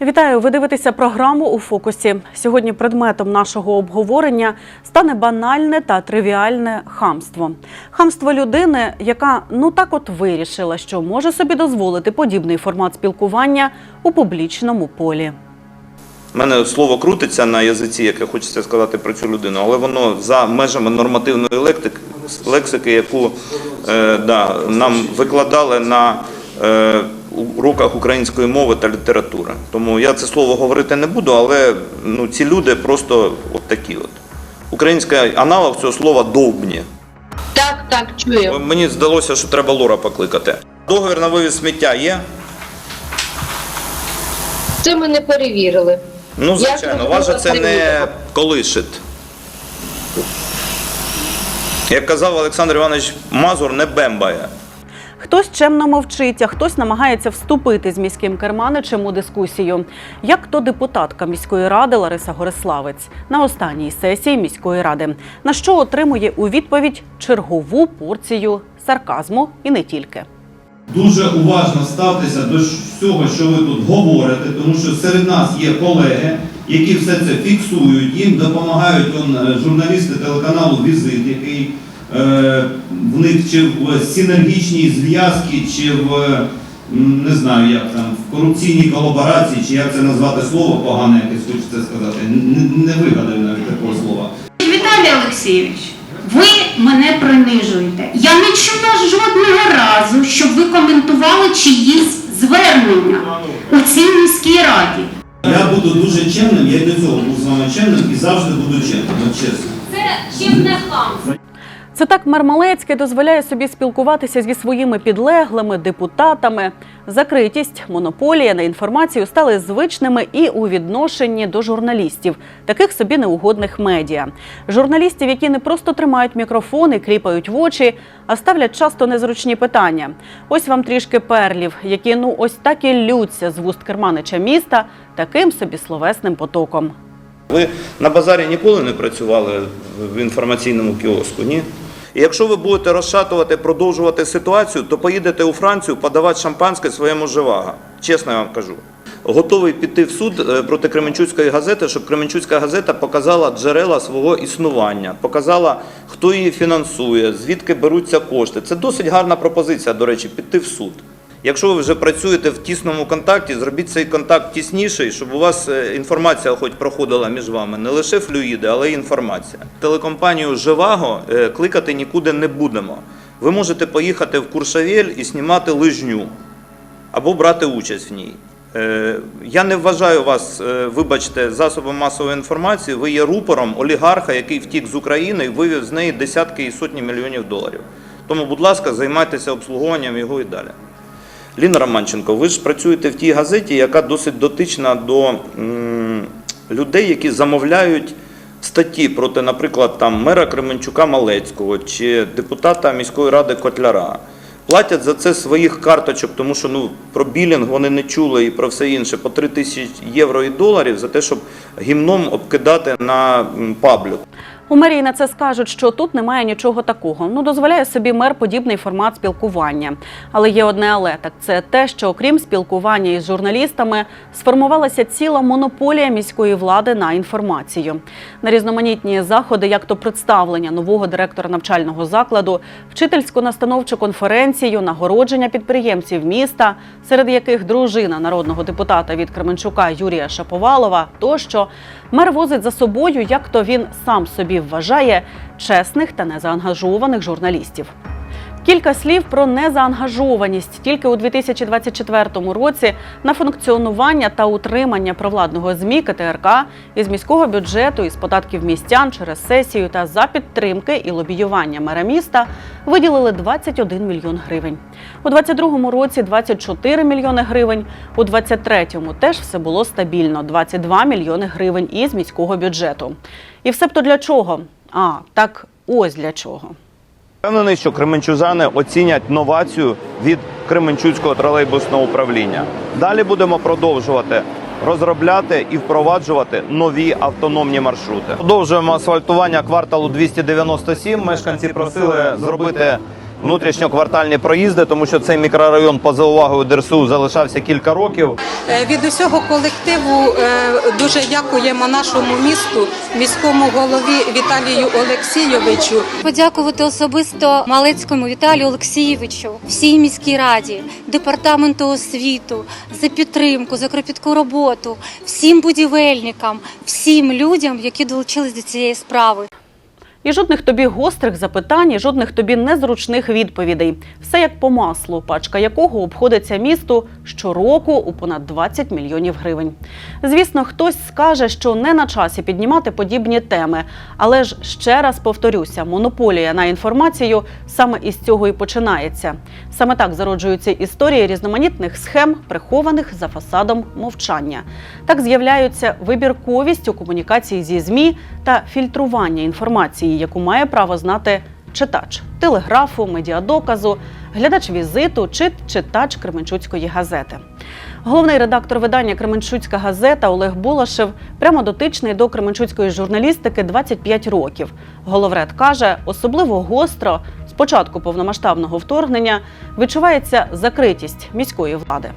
Вітаю! Ви дивитеся програму у фокусі. Сьогодні предметом нашого обговорення стане банальне та тривіальне хамство. Хамство людини, яка ну так от вирішила, що може собі дозволити подібний формат спілкування у публічному полі. У мене слово крутиться на язиці, яке хочеться сказати про цю людину, але воно за межами нормативної лексики, яку е, да, нам викладали на е, уроках української мови та літератури. Тому я це слово говорити не буду, але ну, ці люди просто от такі от. Український аналог цього слова довбні. Так, так, чую. Мені здалося, що треба лора покликати. Договір на вивіз сміття є? Це ми не перевірили. Ну, звичайно, вас же це не колишить. Як казав Олександр Іванович Мазур, не бембає. Хтось чемно мовчить, а хтось намагається вступити з міським керманичем у дискусію. Як то депутатка міської ради Лариса Гориславець на останній сесії міської ради, на що отримує у відповідь чергову порцію сарказму і не тільки. Дуже уважно ставтеся до всього, що ви тут говорите, тому що серед нас є колеги, які все це фіксують, їм допомагають е, журналісти телеканалу Візит, який в них чи в синергічній зв'язці, чи в е, не знаю, як там в корупційній колаборації, чи як це назвати слово погане, якесь хочеться сказати. Не, не вигадаю навіть такого слова. Віталій Олексійович, ви мене принижуєте. Я не чула жодного разу, щоб ви коментували чиїсь звернення у цій міській раді. Я буду дуже чемним, я й до цього був з вами чемним і завжди буду чемним, чесно. Це чимне хамство. Це так Мармалецький дозволяє собі спілкуватися зі своїми підлеглими депутатами. Закритість, монополія на інформацію стали звичними і у відношенні до журналістів, таких собі неугодних медіа. Журналістів, які не просто тримають мікрофон і кліпають в очі, а ставлять часто незручні питання. Ось вам трішки перлів, які ну ось так і лються з вуст керманича міста таким собі словесним потоком. Ви на базарі ніколи не працювали в інформаційному кіоску, ні? І якщо ви будете розшатувати, продовжувати ситуацію, то поїдете у Францію подавати шампанське своєму живага. Чесно я вам кажу. Готовий піти в суд е, проти Кременчуцької газети, щоб Кременчуцька газета показала джерела свого існування, показала, хто її фінансує, звідки беруться кошти. Це досить гарна пропозиція, до речі, піти в суд. Якщо ви вже працюєте в тісному контакті, зробіть цей контакт тісніший, щоб у вас е, інформація хоч проходила між вами. Не лише флюїди, але й інформація. Телекомпанію Живаго е, кликати нікуди не будемо. Ви можете поїхати в Куршавель і знімати лижню або брати участь в ній. Е, Я не вважаю вас, вибачте, засобом масової інформації. Ви є рупором олігарха, який втік з України і вивів з неї десятки і сотні мільйонів доларів. Тому, будь ласка, займайтеся обслуговуванням його і далі. Ліна Романченко, ви ж працюєте в тій газеті, яка досить дотична до людей, які замовляють статті проти, наприклад, там мера Кременчука Малецького чи депутата міської ради Котляра. Платять за це своїх карточок, тому що ну про білінг вони не чули і про все інше по 3 тисячі євро і доларів за те, щоб гімном обкидати на паблю. У мерії на це скажуть, що тут немає нічого такого. Ну дозволяє собі мер подібний формат спілкування. Але є одне але так це те, що окрім спілкування із журналістами, сформувалася ціла монополія міської влади на інформацію. На різноманітні заходи, як то представлення нового директора навчального закладу, вчительську настановчу конференцію, нагородження підприємців міста, серед яких дружина народного депутата від Кременчука Юрія Шаповалова, тощо мер возить за собою, як то він сам собі вважає, чесних та незаангажованих журналістів. Кілька слів про незаангажованість тільки у 2024 році на функціонування та утримання провладного ЗМІ КТРК із міського бюджету із податків містян через сесію та за підтримки і лобіювання мера міста виділили 21 мільйон гривень. У 2022 році 24 мільйони гривень. У 2023 теж все було стабільно 22 мільйони гривень із міського бюджету. І все б то для чого? А так ось для чого. Впевнений, що кременчужани оцінять новацію від Кременчуцького тролейбусного управління. Далі будемо продовжувати розробляти і впроваджувати нові автономні маршрути. Продовжуємо асфальтування кварталу 297. Мешканці просили зробити внутрішньоквартальні проїзди, тому що цей мікрорайон поза увагою ДРСУ залишався кілька років. Е, Від усього колективу е, дуже дякуємо нашому місту, міському голові Віталію Олексійовичу. Подякувати особисто Малецькому Віталію Олексійовичу, всій міській раді, департаменту освіту за підтримку, за кропітку роботу, всім будівельникам, всім людям, які долучились до цієї справи. І жодних тобі гострих запитань, і жодних тобі незручних відповідей. Все як по маслу, пачка якого обходиться місту щороку у понад 20 мільйонів гривень. Звісно, хтось скаже, що не на часі піднімати подібні теми. Але ж ще раз повторюся: монополія на інформацію саме із цього і починається. Саме так зароджуються історії різноманітних схем, прихованих за фасадом мовчання. Так з'являються вибірковість у комунікації зі ЗМІ та фільтрування інформації, яку має право знати читач телеграфу, медіадоказу, глядач візиту чи читач Кременчуцької газети. Головний редактор видання Кременчуцька газета Олег Булашев прямо дотичний до Кременчуцької журналістики 25 років. Головред каже, особливо гостро з початку повномасштабного вторгнення відчувається закритість міської влади.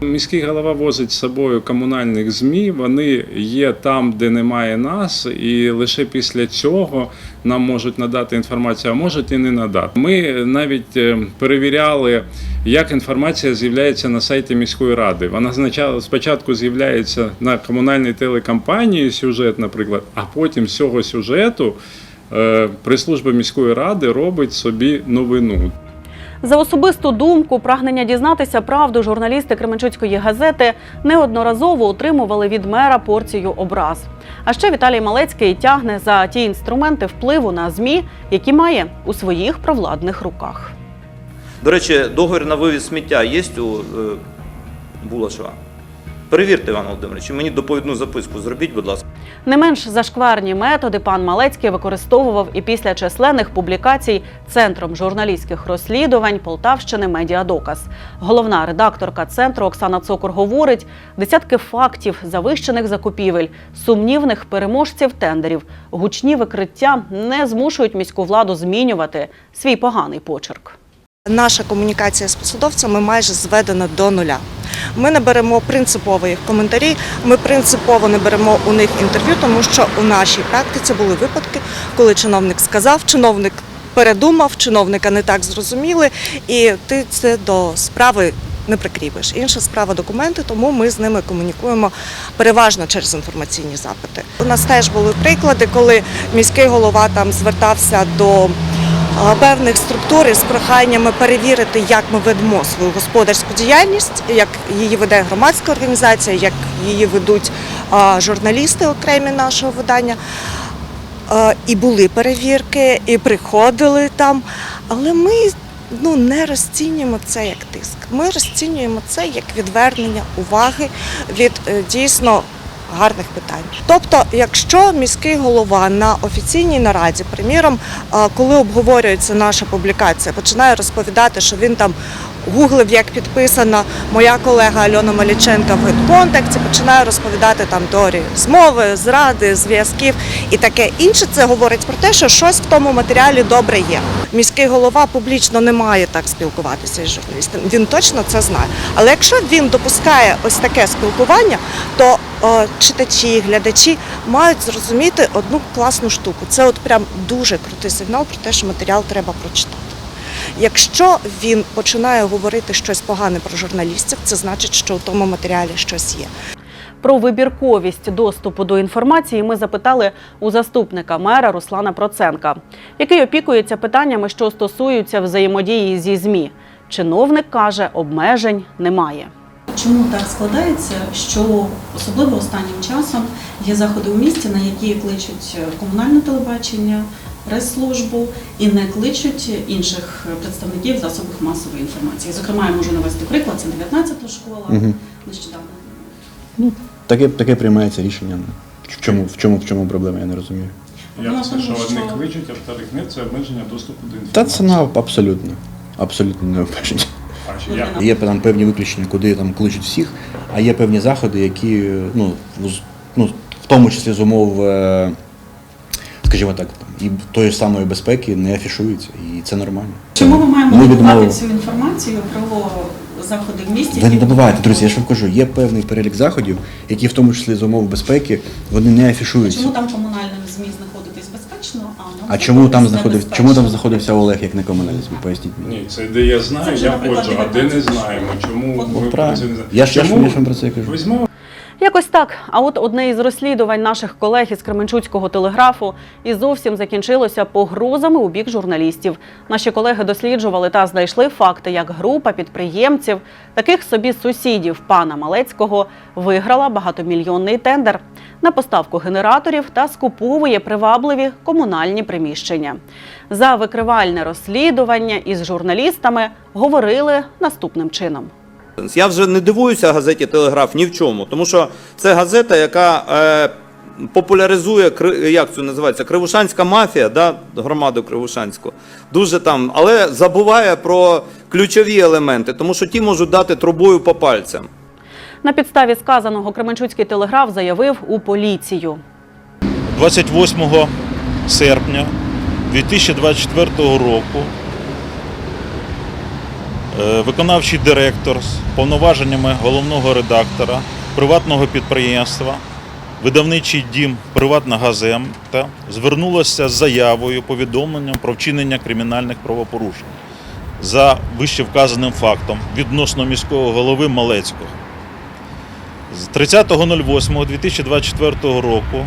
Міський голова возить з собою комунальних ЗМІ. Вони є там, де немає нас, і лише після цього нам можуть надати інформацію, а можуть і не надати. Ми навіть е, перевіряли, як інформація з'являється на сайті міської ради. Вона спочатку- з'являється на комунальній телекомпанії сюжет, наприклад, а потім з цього сюжету е, прес-служба міської ради робить собі новину. За особисту думку, прагнення дізнатися правду журналісти Кременчуцької газети неодноразово отримували від мера порцію образ. А ще Віталій Малецький тягне за ті інструменти впливу на змі, які має у своїх провладних руках. До речі, договір на вивіз сміття є у е, Булашева? Перевірте, Іван Володимирович, мені доповідну записку зробіть, будь ласка. Не менш зашкварні методи пан Малецький використовував і після численних публікацій Центром журналістських розслідувань Полтавщини Медіадоказ. Головна редакторка центру Оксана Цокор говорить: десятки фактів завищених закупівель, сумнівних переможців тендерів, гучні викриття не змушують міську владу змінювати свій поганий почерк. Наша комунікація з посадовцями майже зведена до нуля. Ми не беремо принципово їх коментарі, ми принципово не беремо у них інтерв'ю, тому що у нашій практиці були випадки, коли чиновник сказав, чиновник передумав, чиновника не так зрозуміли, і ти це до справи не прикріпиш. Інша справа документи, тому ми з ними комунікуємо переважно через інформаційні запити. У нас теж були приклади, коли міський голова там звертався до певних структур із проханнями перевірити, як ми ведемо свою господарську діяльність, як її веде громадська організація, як її ведуть журналісти окремі нашого видання. І були перевірки, і приходили там. Але ми ну, не розцінюємо це як тиск. Ми розцінюємо це як відвернення уваги від е, дійсно гарних питань. Тобто, якщо міський голова на офіційній нараді, приміром, коли обговорюється наша публікація, починає розповідати, що він там гуглив, як підписана моя колега Альона Маліченка в гид-контакті, починає розповідати там теорії змови, зради, зв'язків і таке інше. Це говорить про те, що щось в тому матеріалі добре є. Міський голова публічно не має так спілкуватися із журналістом. Він точно це знає. Але якщо він допускає ось таке спілкування, то читачі, глядачі мають зрозуміти одну класну штуку. Це от прям дуже крутий сигнал про те, що матеріал треба прочитати. Якщо він починає говорити щось погане про журналістів, це значить, що у тому матеріалі щось є. Про вибірковість доступу до інформації ми запитали у заступника мера Руслана Проценка, який опікується питаннями, що стосуються взаємодії зі ЗМІ. Чиновник каже, обмежень немає. Чому так складається, що особливо останнім часом є заходи у місті, на які кличуть комунальне телебачення, прес-службу і не кличуть інших представників засобів масової інформації. Зокрема, я можу навести приклад, це 19-та школа Мгм. нещодавно. Таке, таке приймається рішення. В чому, в чому, в чому проблема, я не розумію. В це, що одних кличуть, а вторих нет, це обмеження доступу до Та це на абсолютно. Абсолютно не обмеження. Є там певні виключення, куди там кличуть всіх, а є певні заходи, які, ну, ну в тому числі з умов е, скажімо так, і тої ж самої безпеки не афішується, і це нормально. Чому ми маємо Ми добувати цю інформацію про заходи в місті? Ви не добуваєте, друзі, я ж вам кажу, є певний перелік заходів, які в тому числі з умов безпеки, вони не афішуються. Чому там комунальним ЗМІ безпечно, а чому там знаходився, чому там знаходився Олег як не комуналізм? Поясніть мені. Ні, це де я знаю, я ходжу, а де не знаємо. Чому ми ви про це не знаємо? Я ж- я ж- Чому вам про це кажу. Візьмемо Якось так. А от одне із розслідувань наших колег із Кременчуцького телеграфу і зовсім закінчилося погрозами у бік журналістів. Наші колеги досліджували та знайшли факти, як група підприємців, таких собі сусідів пана Малецького, виграла багатомільйонний тендер на поставку генераторів та скуповує привабливі комунальні приміщення. За викривальне розслідування із журналістами говорили наступним чином. Я вже не дивуюся газеті Телеграф ні в чому, тому що це газета, яка е, популяризує кри- як це називається Кривушанська мафія, да, громаду Кривушанську. Дуже там, але забуває про ключові елементи, тому що ті можуть дати трубою по пальцям. На підставі сказаного Кременчуцький телеграф заявив у поліцію. 28 серпня 2024 року виконавчий директор з повноваженнями головного редактора приватного підприємства видавничий дім Приватна газета звернулася з заявою повідомленням про вчинення кримінальних правопорушень за вище вказаним фактом відносно міського голови Малецького. З 30.08.2024 року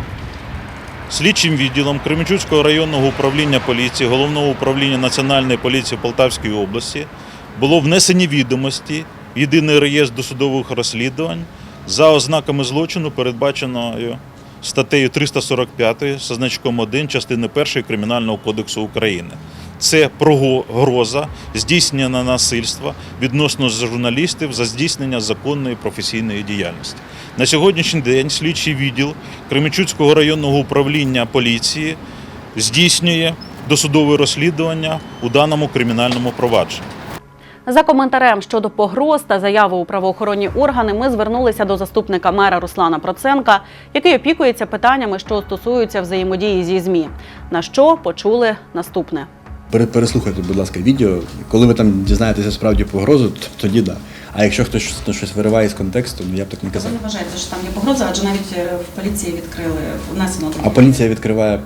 Слідчим відділом Кременчуцького районного управління поліції Головного управління Національної поліції Полтавської області було внесені відомості в єдиний реєстр досудових розслідувань за ознаками злочину, передбаченою статтею 345 со значком 1 частини 1 Кримінального кодексу України. Це прогроза здійснення насильства відносно журналістів за здійснення законної професійної діяльності. На сьогоднішній день слідчий відділ Кременчуцького районного управління поліції здійснює досудове розслідування у даному кримінальному провадженні. За коментарем щодо погроз та заяви у правоохоронні органи ми звернулися до заступника мера Руслана Проценка, який опікується питаннями, що стосуються взаємодії зі ЗМІ. На що почули наступне. Пере- Переслухайте, будь ласка, відео. Коли ви там дізнаєтеся справді погрозу, тоді да. А якщо хтось щось- щось вириває з контексту, ну я б так не Ви казав. не вважаєте, що там є погроза, адже навіть е, в поліції відкрили внесено А поліція відкриває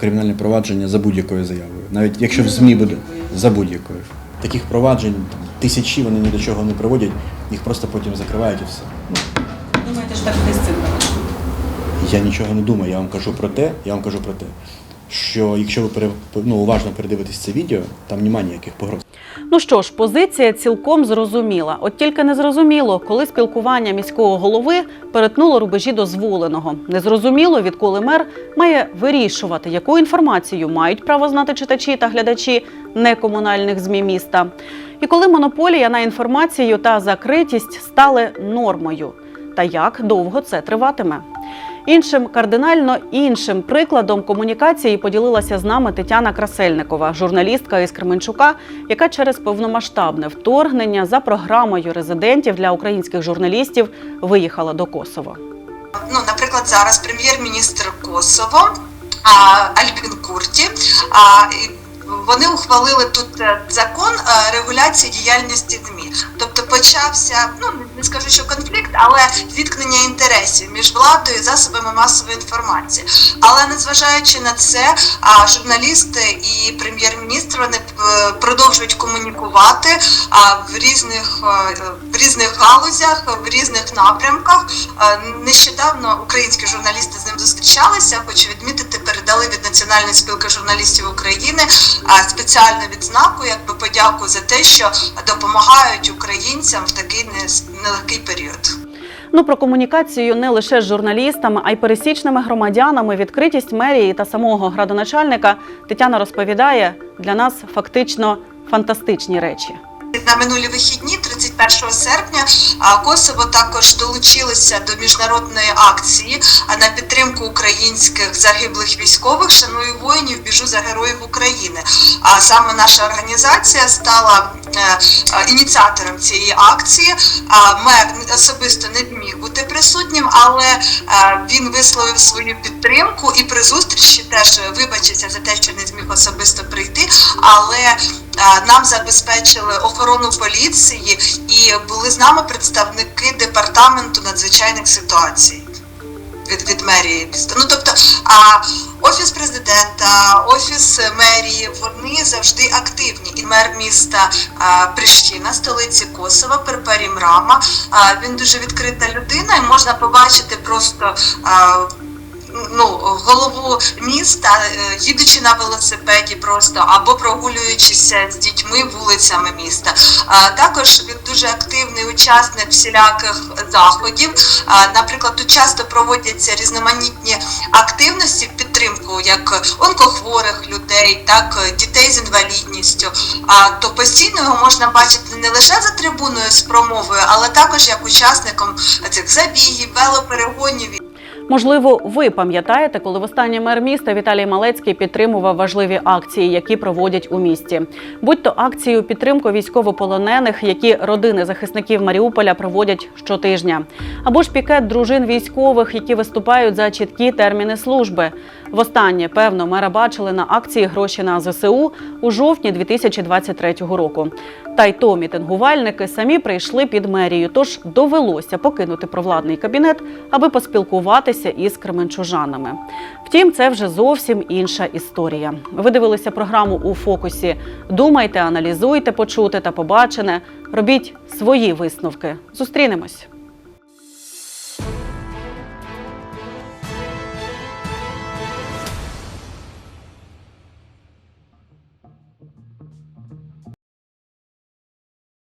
кримінальне провадження за будь-якою заявою. Навіть якщо в ЗМІ буде за будь-якою. Таких проваджень там, тисячі вони ні до чого не приводять, їх просто потім закривають і все. Ну, Думаєте, що так десь цим? Я нічого не думаю, я вам кажу про те, я вам кажу про те, що якщо ви пере, ну, уважно передивитесь це відео, там немає ніяких погроз. Ну що ж, позиція цілком зрозуміла. От тільки не зрозуміло, коли спілкування міського голови перетнуло рубежі дозволеного. Незрозуміло, відколи мер має вирішувати, яку інформацію мають право знати читачі та глядачі некомунальних змі міста. І коли монополія на інформацію та закритість стали нормою. Та як довго це триватиме? Іншим кардинально іншим прикладом комунікації поділилася з нами Тетяна Красельникова, журналістка із Кременчука, яка через повномасштабне вторгнення за програмою резидентів для українських журналістів виїхала до Косово. ну, наприклад, зараз прем'єр-міністр Косово Альбін Курті. Вони ухвалили тут е, закон е, регуляції діяльності ЗМІ. Тобто почався, ну не скажу, що конфлікт, але зіткнення інтересів між владою і засобами масової інформації. Але незважаючи на це, журналісти і прем'єр-міністр вони е, продовжують комунікувати в різних е, в різних галузях, в різних напрямках. Е, Нещодавно українські журналісти з ним зустрічалися. Хочу відмітити, передали від Національної спілки журналістів України спеціальну відзнаку, якби подяку за те, що допомагають українцям в такий нелегкий період. Ну про комунікацію не лише з журналістами, а й пересічними громадянами. Відкритість мерії та самого градоначальника Тетяна розповідає для нас фактично фантастичні речі. На минулі вихідні, 31 серпня, Косово також долучилося до міжнародної акції на підтримку українських загиблих військових. Шаную воїнів, біжу за героїв України. А саме наша організація стала ініціатором цієї акції. А Мер особисто не зміг бути присутнім, але е, він висловив свою підтримку і при зустрічі теж вибачився за те, що не зміг особисто прийти. Але е, нам забезпечили охорону поліції і були з нами представники департаменту надзвичайних ситуацій від, від мерії міста. Ну тобто, а офіс президента, офіс мерії, вони завжди активні. І мер міста Прищина, столиці Косова, Перпарі Мрама. А, він дуже відкрита людина, і можна побачити просто. Ну, голову міста, е, їдучи на велосипеді просто або прогулюючися з дітьми вулицями міста. Також він дуже активний учасник всіляких заходів. Наприклад, тут часто проводяться різноманітні активності в підтримку як онкохворих людей, так е, дітей з інвалідністю. То постійно його можна бачити не лише за трибуною з промовою, але також як учасником цих забігів, велоперегонів. Можливо, ви пам'ятаєте, коли востаннє мер міста Віталій Малецький підтримував важливі акції, які проводять у місті, будь то акції у підтримку військовополонених, які родини захисників Маріуполя проводять щотижня, або ж пікет дружин військових, які виступають за чіткі терміни служби. Востаннє, певно, мера бачили на акції гроші на ЗСУ у жовтні 2023 року. Та й то мітингувальники самі прийшли під мерію, тож довелося покинути провладний кабінет, аби поспілкуватися із кременчужанами. Втім, це вже зовсім інша історія. Ви дивилися програму у фокусі. Думайте, аналізуйте, почуте та побачене. Робіть свої висновки. Зустрінемось.